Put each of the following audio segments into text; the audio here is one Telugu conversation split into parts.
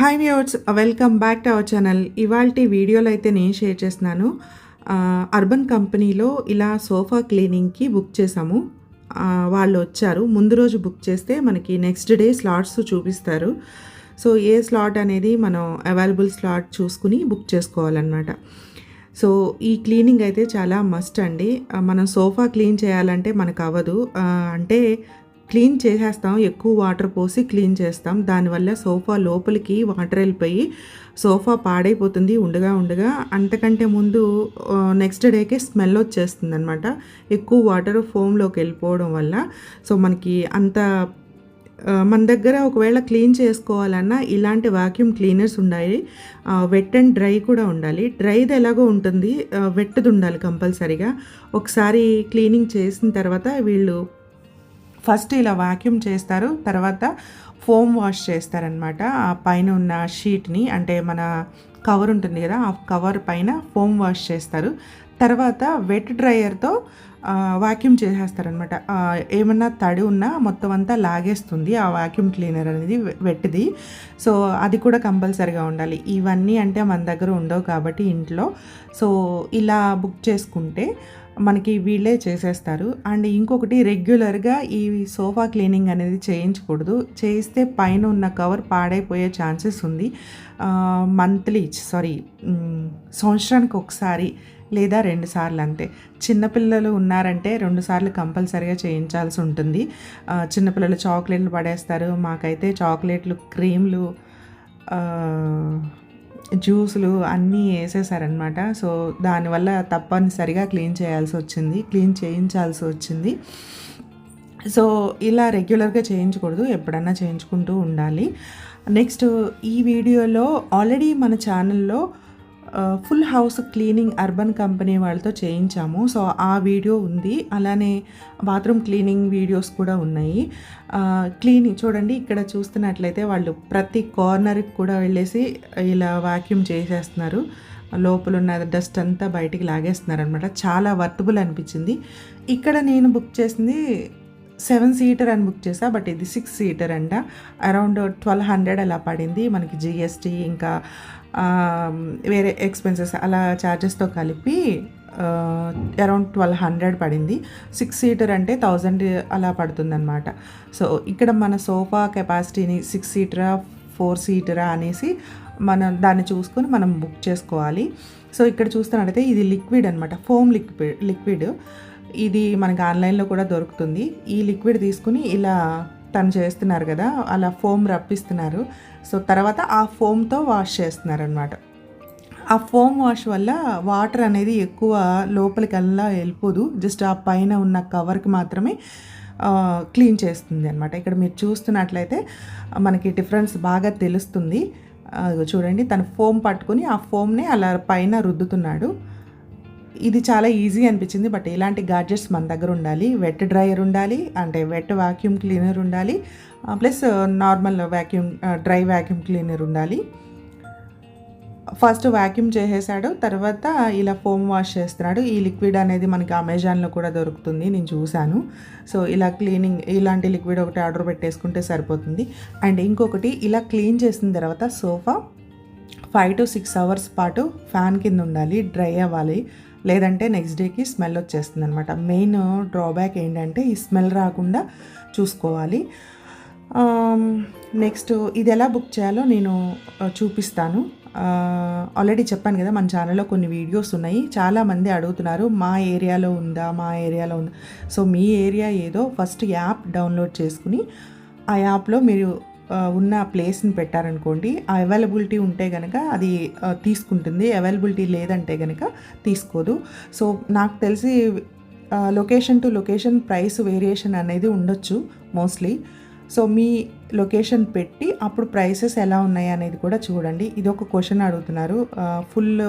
Hi viewers welcome back to our channel ఇవాళ వీడియోలో అయితే నేను షేర్ చేస్తున్నాను. అర్బన్ కంపెనీలో ఇలా సోఫా క్లీనింగ్కి బుక్ చేసాము వాళ్ళు వచ్చారు. ముందు రోజు బుక్ చేస్తే మనకి నెక్స్ట్ డే స్లాట్స్ చూపిస్తారు. సో ఏ స్లాట్ అనేది మనం అవైలబుల్ స్లాట్ చూసుకుని బుక్ చేసుకోవాలన్నమాట. సో ఈ క్లీనింగ్ అయితే చాలా మస్ట్ అండి. మనం సోఫా క్లీన్ చేయాలంటే మనకు అవ్వదు. అంటే క్లీన్ చేసేస్తాం ఎక్కువ వాటర్ పోసి క్లీన్ చేస్తాం. దానివల్ల సోఫా లోపలికి వాటర్ వెళ్ళిపోయి సోఫా పాడైపోతుంది ఉండగా ఉండగా. అంతకంటే ముందు నెక్స్ట్ డేకే స్మెల్ వచ్చేస్తుంది అనమాట ఎక్కువ వాటర్ ఫోమ్లోకి వెళ్ళిపోవడం వల్ల. సో మనకి అంత మన దగ్గర ఒకవేళ క్లీన్ చేసుకోవాలన్నా ఇలాంటి వాక్యూమ్ క్లీనర్స్ ఉండాలి. వెట్ అండ్ డ్రై కూడా ఉండాలి. డ్రైది ఎలాగో ఉంటుంది వెట్టది ఉండాలి కంపల్సరీగా. ఒకసారి క్లీనింగ్ చేసిన తర్వాత వీళ్ళు ఫస్ట్ ఇలా వాక్యూమ్ చేస్తారు తర్వాత ఫోమ్ వాష్ చేస్తారనమాట ఆ పైన ఉన్న షీట్ని అంటే మన కవర్ ఉంటుంది కదా ఆ కవర్ పైన ఫోమ్ వాష్ చేస్తారు. తర్వాత వెట్ డ్రయర్తో వాక్యూమ్ చేసేస్తారనమాట ఏమన్నా తడి ఉన్నా మొత్తం అంతా లాగేస్తుంది ఆ వాక్యూమ్ క్లీనర్ అనేది వెట్టిది. సో అది కూడా కంపల్సరీగా ఉండాలి. ఇవన్నీ అంటే మన దగ్గర ఉండవు కాబట్టి ఇంట్లో. సో ఇలా బుక్ చేసుకుంటే మనకి వీళ్ళే చేసేస్తారు. అండ్ ఇంకొకటి రెగ్యులర్గా ఈ సోఫా క్లీనింగ్ అనేది చేయించకూడదు. చేయిస్తే పైన ఉన్న కవర్ పాడైపోయే ఛాన్సెస్ ఉంది. మంత్లీ సారీ సంవత్సరానికి ఒకసారి లేదా రెండు సార్లు అంతే. చిన్నపిల్లలు ఉన్నారంటే రెండు సార్లు కంపల్సరీగా చేయించాల్సి ఉంటుంది. చిన్నపిల్లలు చాక్లెట్లు పడేస్తారు. మాకైతే చాక్లెట్లు క్రీమ్లు జ్యూసులు అన్నీ వేసేసారనమాట సో దానివల్ల తప్పనిసరిగా క్లీన్ చేయాల్సి వచ్చింది. క్లీన్ చేయించాల్సి వచ్చింది. సో ఇలా రెగ్యులర్గా చేయించకూడదు. ఎప్పుడన్నా చేయించుకుంటూ ఉండాలి. నెక్స్ట్ ఈ వీడియోలో ఆల్రెడీ మన ఛానల్లో full house cleaning Urban Company వాళ్ళతో చేయించాము. సో ఆ వీడియో ఉంది. అలానే బాత్రూమ్ క్లీనింగ్ వీడియోస్ కూడా ఉన్నాయి. క్లీనింగ్ చూడండి ఇక్కడ చూస్తున్నట్లయితే వాళ్ళు ప్రతి కార్నర్కి కూడా వెళ్ళేసి ఇలా వాక్యూమ్ చేసేస్తున్నారు. లోపల ఉన్న డస్ట్ అంతా బయటికి లాగేస్తున్నారు అనమాట చాలా వర్తబుల్ అనిపించింది. ఇక్కడ నేను బుక్ చేసింది సెవెన్ సీటర్ అని బుక్ చేసా బట్ ఇది సిక్స్ సీటర్ అంట. అరౌండ్ ట్వెల్వ్ హండ్రెడ్ అలా పడింది. మనకి జిఎస్టీ ఇంకా వేరే ఎక్స్పెన్సెస్ అలా ఛార్జెస్తో కలిపి అరౌండ్ ట్వెల్వ్ హండ్రెడ్ పడింది. సిక్స్ సీటర్ అంటే థౌజండ్ అలా పడుతుందన్నమాట. సో ఇక్కడ మన సోఫా కెపాసిటీని సిక్స్ సీటరా ఫోర్ సీటరా అనేసి మనం దాన్ని చూసుకొని మనం బుక్ చేసుకోవాలి. సో ఇక్కడ చూస్తున్నట్టయితే ఇది లిక్విడ్ అనమాట ఫోమ్ లిక్విడ్ లిక్విడ్. ఇది మనకి ఆన్లైన్లో కూడా దొరుకుతుంది. ఈ లిక్విడ్ తీసుకుని ఇలా తను చేస్తున్నారు కదా అలా ఫోమ్ రప్పిస్తున్నారు. సో తర్వాత ఆ ఫోమ్తో వాష్ చేస్తున్నారనమాట ఆ ఫోమ్ వాష్ వల్ల వాటర్ అనేది ఎక్కువ లోపలికల్లా వెళ్ళిపోదు. జస్ట్ ఆ పైన ఉన్న కవర్కి మాత్రమే క్లీన్ చేస్తుంది అనమాట ఇక్కడ మీరు చూస్తున్నట్లయితే మనకి డిఫరెన్స్ బాగా తెలుస్తుంది. చూడండి తను ఫోమ్ పట్టుకొని ఆ ఫోమ్ని అలా పైన రుద్దుతున్నాడు. ఇది చాలా ఈజీ అనిపించింది బట్ ఇలాంటి గాడ్జెట్స్ మన దగ్గర ఉండాలి? వెట్ డ్రైయర్ ఉండాలి అంటే వెట్ వాక్యూమ్ క్లీనర్ ఉండాలి plus normal vacuum dry vacuum cleaner ఉండాలి. ఫస్ట్ వాక్యూమ్ చేసేసాడు తర్వాత ఇలా ఫోమ్ వాష్ చేస్తున్నాడు. ఈ లిక్విడ్ అనేది మనకి అమెజాన్లో కూడా దొరుకుతుంది నేను చూశాను. సో ఇలా క్లీనింగ్ ఇలాంటి లిక్విడ్ ఒకటి ఆర్డర్ పెట్టేసుకుంటే సరిపోతుంది. అండ్ ఇంకొకటి ఇలా క్లీన్ చేసిన తర్వాత sofa five to six hours పాటు ఫ్యాన్ కింద ఉండాలి డ్రై అవ్వాలి. లేదంటే నెక్స్ట్ డేకి స్మెల్ వచ్చేస్తుంది అనమాట మెయిన్ డ్రాబ్యాక్ ఏంటంటే ఈ స్మెల్ రాకుండా చూసుకోవాలి. Um, నెక్స్ట్ ఇది ఎలా బుక్ చేయాలో నేను uh, చూపిస్తాను. Uh, ఆల్రెడీ చెప్పాను కదా మన ఛానల్లో కొన్ని వీడియోస్ ఉన్నాయి. చాలామంది అడుగుతున్నారు మా ఏరియాలో ఉందా? మా ఏరియాలో ఉందా? సో మీ ఏరియా ఏదో ఫస్ట్ యాప్ డౌన్లోడ్ చేసుకుని ఆ యాప్లో మీరు ఉన్న ప్లేస్ని పెట్టారనుకోండి ఆ అవైలబిలిటీ ఉంటే కనుక అది తీసుకుంటుంది. అవైలబిలిటీ లేదంటే కనుక తీసుకోదు. సో నాకు తెలిసి location to location price variation అనేది ఉండొచ్చు మోస్ట్లీ. సో మీ లొకేషన్ పెట్టి అప్పుడు ప్రైసెస్ ఎలా ఉన్నాయి అనేది కూడా చూడండి. ఇది ఒక క్వశ్చన్ అడుగుతున్నారు. ఫుల్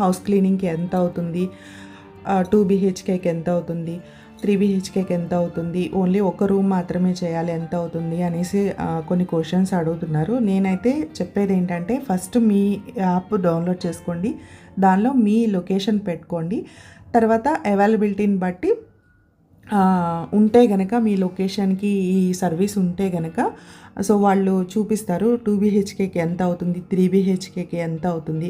హౌస్ క్లీనింగ్కి ఎంత అవుతుంది? టూ బీహెచ్కేకి ఎంత అవుతుంది? త్రీ బీహెచ్కేకి ఎంత అవుతుంది? ఓన్లీ ఒక రూమ్ మాత్రమే చేయాలి ఎంత అవుతుంది? అనేసి కొన్ని క్వశ్చన్స్ అడుగుతున్నారు. నేనైతే చెప్పేది ఏంటంటే ఫస్ట్ మీ యాప్ డౌన్లోడ్ చేసుకోండి. దానిలో మీ లొకేషన్ పెట్టుకోండి. తర్వాత అవైలబిలిటీని బట్టి ఉంటే గనక మీ లొకేషన్కి ఈ సర్వీస్ ఉంటే గనక సో వాళ్ళు చూపిస్తారు టూ బీహెచ్కేకి ఎంత అవుతుంది త్రీ బీహెచ్కేకి ఎంత అవుతుంది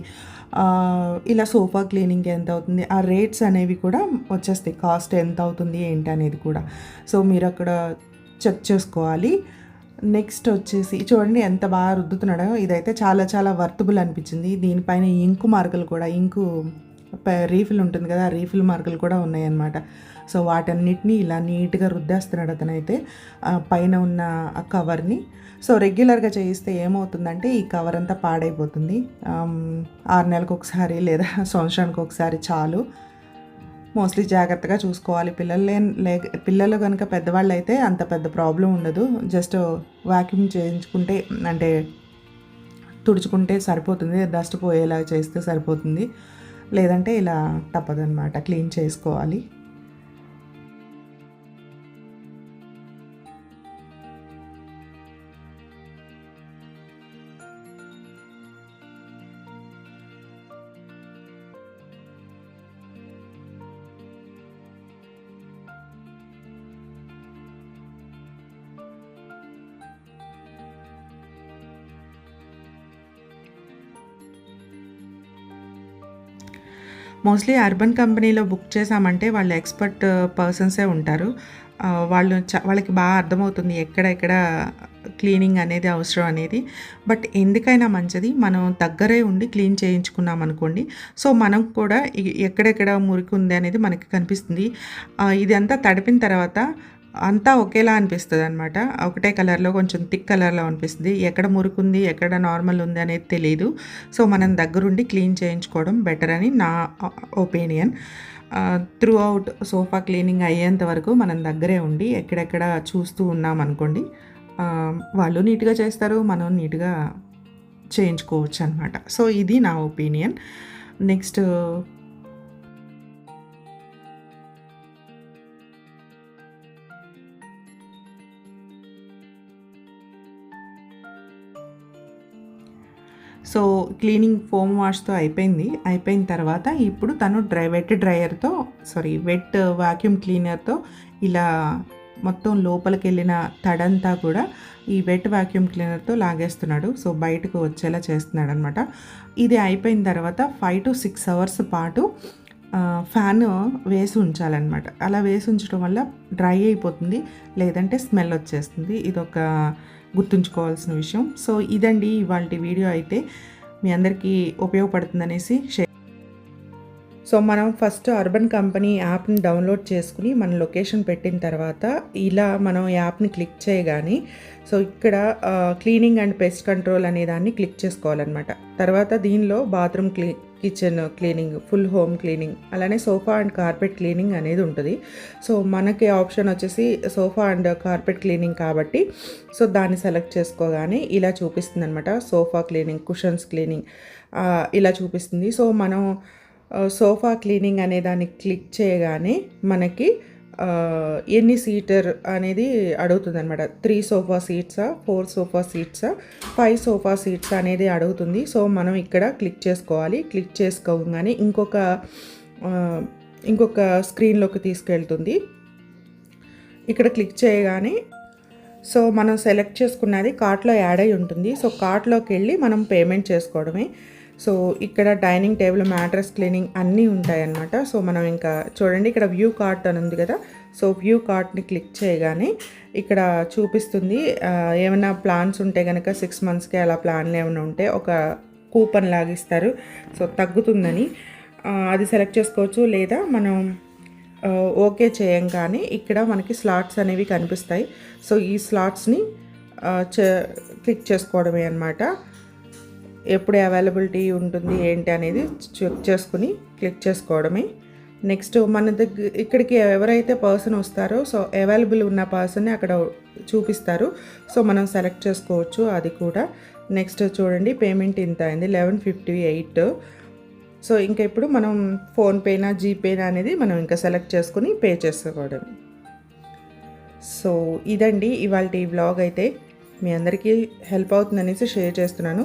ఇలా సోఫా క్లీనింగ్కి ఎంత అవుతుంది ఆ రేట్స్ అనేవి కూడా వచ్చేస్తాయి కాస్ట్ ఎంత అవుతుంది ఏంటి అనేది కూడా. సో మీరు అక్కడ చెక్ చేసుకోవాలి. నెక్స్ట్ వచ్చేసి చూడండి ఎంత బాగా రుద్దుతున్నాడో ఇదైతే చాలా చాలా వర్తబుల్ అనిపించింది. దీనిపైన ఇంకు మార్కులు కూడా ఇంకు రీఫిల్ ఉంటుంది కదా ఆ రీఫిల్ మార్కులు కూడా ఉన్నాయన్నమాట. సో వాటన్నిటిని ఇలా నీట్గా రుద్దేస్తున్నాడు అతనైతే. పైన ఉన్న ఆ కవర్ని. సో రెగ్యులర్గా చేయిస్తే ఏమవుతుందంటే ఈ కవర్ అంతా పాడైపోతుంది. ఆరు నెలలకు ఒకసారి లేదా సంవత్సరానికి ఒకసారి చాలు. మోస్ట్లీ జాగ్రత్తగా చూసుకోవాలి. పిల్లలు లేని లే పిల్లలు కనుక పెద్దవాళ్ళు అయితే అంత పెద్ద ప్రాబ్లం ఉండదు. జస్ట్ వాక్యూమ్ చేయించుకుంటే అంటే తుడుచుకుంటే సరిపోతుంది. డస్ట్ పోయేలా చేస్తే సరిపోతుంది. లేదంటే ఇలా తప్పదనమాట క్లీన్ చేసుకోవాలి. మోస్ట్లీ అర్బన్ కంపెనీలో బుక్ చేసామంటే వాళ్ళు ఎక్స్పర్ట్ పర్సన్సే ఉంటారు. Uh, వాళ్ళు చ వాళ్ళకి బాగా అర్థమవుతుంది ఎక్కడెక్కడ క్లీనింగ్ అనేది అవసరం అనేది. బట్ ఎందుకైనా మంచిది మనం దగ్గరే ఉండి క్లీన్ చేయించుకున్నాం అనుకోండి. సో మనం కూడా ఎక్కడెక్కడ మురికి ఉంది అనేది మనకి కనిపిస్తుంది. Uh, ఇదంతా తడిపిన తర్వాత అంతా ఒకేలా అనిపిస్తుంది అనమాట ఒకటే కలర్లో కొంచెం థిక్ కలర్లో అనిపిస్తుంది. ఎక్కడ మురుకుంది ఎక్కడ నార్మల్ ఉంది అనేది తెలియదు సో మనం దగ్గరుండి క్లీన్ చేయించుకోవడం బెటర్ అని నా opinion. Throughout sofa cleaning అయ్యేంత వరకు మనం దగ్గరే ఉండి ఎక్కడెక్కడ చూస్తూ ఉన్నాం అనుకోండి వాళ్ళు నీట్గా చేస్తారు మనం నీట్గా చేయించుకోవచ్చు అనమాట సో ఇది నా opinion. Next so cleaning foam వాష్తో అయిపోయింది. అయిపోయిన తర్వాత ఇప్పుడు తను డ్రై వెట్ డ్రైయర్తో సారీ వెట్ వాక్యూమ్ క్లీనర్తో ఇలా మొత్తం లోపలికి వెళ్ళిన తడంతా కూడా ఈ వెట్ వాక్యూమ్ క్లీనర్తో లాగేస్తున్నాడు. సో బయటకు వచ్చేలా చేస్తున్నాడు అనమాట ఇది అయిపోయిన తర్వాత ఫైవ్ టు సిక్స్ అవర్స్ పాటు ఫ్యాన్ వేసి ఉంచాలన్నమాట అలా వేసి ఉంచడం వల్ల డ్రై అయిపోతుంది లేదంటే స్మెల్ వచ్చేస్తుంది. ఇదొక గుర్తుంచుకోవాల్సిన విషయం. సో ఇదండి ఇవాళ వీడియో అయితే మీ అందరికీ ఉపయోగపడుతుందనేసి షేర్ సో మనం ఫస్ట్ అర్బన్ కంపెనీ యాప్ని డౌన్లోడ్ చేసుకుని మన లొకేషన్ పెట్టిన తర్వాత ఇలా మనం యాప్ని క్లిక్ చేయగానే సో ఇక్కడ క్లీనింగ్ అండ్ పెస్ట్ కంట్రోల్ అనే దాన్ని క్లిక్ చేసుకోవాలన్నమాట. తర్వాత దీనిలో bathroom క్లీ kitchen cleaning full home cleaning అలానే సోఫా అండ్ కార్పెట్ క్లీనింగ్ అనేది ఉంటుంది. సో మనకి ఆప్షన్ వచ్చేసి సోఫా అండ్ కార్పెట్ క్లీనింగ్ కాబట్టి సో దాన్ని సెలెక్ట్ చేసుకోగానే ఇలా చూపిస్తుంది అనమాట సోఫా క్లీనింగ్ కుషన్స్ క్లీనింగ్ ఇలా చూపిస్తుంది. సో మనం సోఫా క్లీనింగ్ అనే దాన్ని క్లిక్ చేయగానే మనకి ఎన్ని సీటర్ అనేది అడుగుతుంది అనమాట త్రీ సోఫా సీట్సా ఫోర్ సోఫా సీట్సా ఫైవ్ సోఫా సీట్స్ అనేది అడుగుతుంది. సో మనం ఇక్కడ క్లిక్ చేసుకోవాలి. క్లిక్ చేసుకోగానే ఇంకొక ఇంకొక స్క్రీన్లోకి తీసుకెళ్తుంది. ఇక్కడ క్లిక్ చేయగానే సో మనం సెలెక్ట్ చేసుకున్నది కార్ట్లో యాడ్ అయి ఉంటుంది. సో కార్ట్లోకి వెళ్ళి మనం పేమెంట్ చేసుకోవడమే. సో ఇక్కడ డైనింగ్ టేబుల్ మ్యాట్రస్ క్లీనింగ్ అన్నీ ఉంటాయన్నమాట. సో మనం ఇంకా చూడండి ఇక్కడ వ్యూ కార్ట్ అని ఉంది కదా. సో వ్యూ కార్ట్ని క్లిక్ చేయగానే ఇక్కడ చూపిస్తుంది ఏమైనా ప్లాన్స్ ఉంటే కనుక సిక్స్ మంత్స్కి అలా ప్లాన్లు ఏమైనా ఉంటే ఒక కూపన్ లాగిస్తారు సో తగ్గుతుందని అది సెలెక్ట్ చేసుకోవచ్చు. లేదా మనం ఓకే చేయంగానే ఇక్కడ మనకి స్లాట్స్ అనేవి కనిపిస్తాయి. సో ఈ స్లాట్స్ని చే- క్లిక్ చేసుకోవడమే అనమాట ఎప్పుడు అవైలబిలిటీ ఉంటుంది ఏంటి అనేది చెక్ చేసుకుని క్లిక్ చేసుకోవడమే. నెక్స్ట్ మన దగ్గర ఇక్కడికి ఎవరైతే పర్సన్ వస్తారో సో అవైలబుల్ ఉన్న పర్సన్ని అక్కడ చూపిస్తారు. సో మనం సెలెక్ట్ చేసుకోవచ్చు అది కూడా. నెక్స్ట్ చూడండి పేమెంట్ ఇంత అయింది? లెవెన్ ఫిఫ్టీ ఎయిట్ సో ఇంకా ఇప్పుడు మనం ఫోన్పేనా జీపేనా అనేది మనం ఇంకా సెలెక్ట్ చేసుకుని పే చేసుకోవడం సో ఇదండి ఇవాళ ఈ వ్లాగ్ అయితే. మీ అందరికీ హెల్ప్ అవుతుందనేసి షేర్ చేస్తున్నాను.